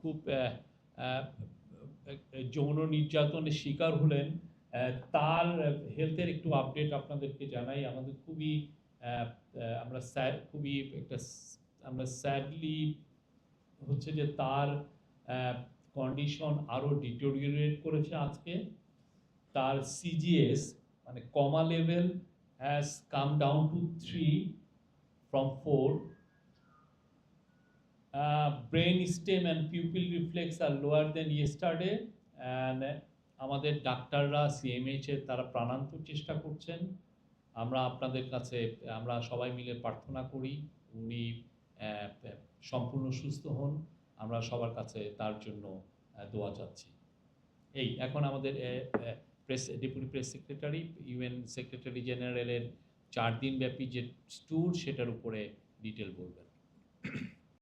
খুব যৌন নির্যাতনের শিকার হলেন। তার হেলথের একটু আপডেট আপনাদেরকে জানাই। আমাদের খুবই আমরা স্যাড খুবই একটা আমরা স্যাডলি হচ্ছে যে তার কন্ডিশন আরও ডিটোরিয়েট করেছে আজকে। তার সিজিএস মানে coma level has come down to three from four brain stem and pupil reflex R lower then yesterday and আমাদের ডাক্তাররা সিএমএইচ তারা প্রাণান্ত চেষ্টা করছেন। আমরা আপনাদের কাছে, আমরা সবাই মিলে প্রার্থনা করি, উনি সম্পূর্ণ সুস্থ হন। আমরা সবার কাছে তার জন্য দোয়া চাচ্ছি। এই, এখন আমাদের press, deputy press secretary, UN secretary জেনারেলের চার দিন ব্যাপী যে ট্যুর, সেটার উপরে ডিটেল বলবেন।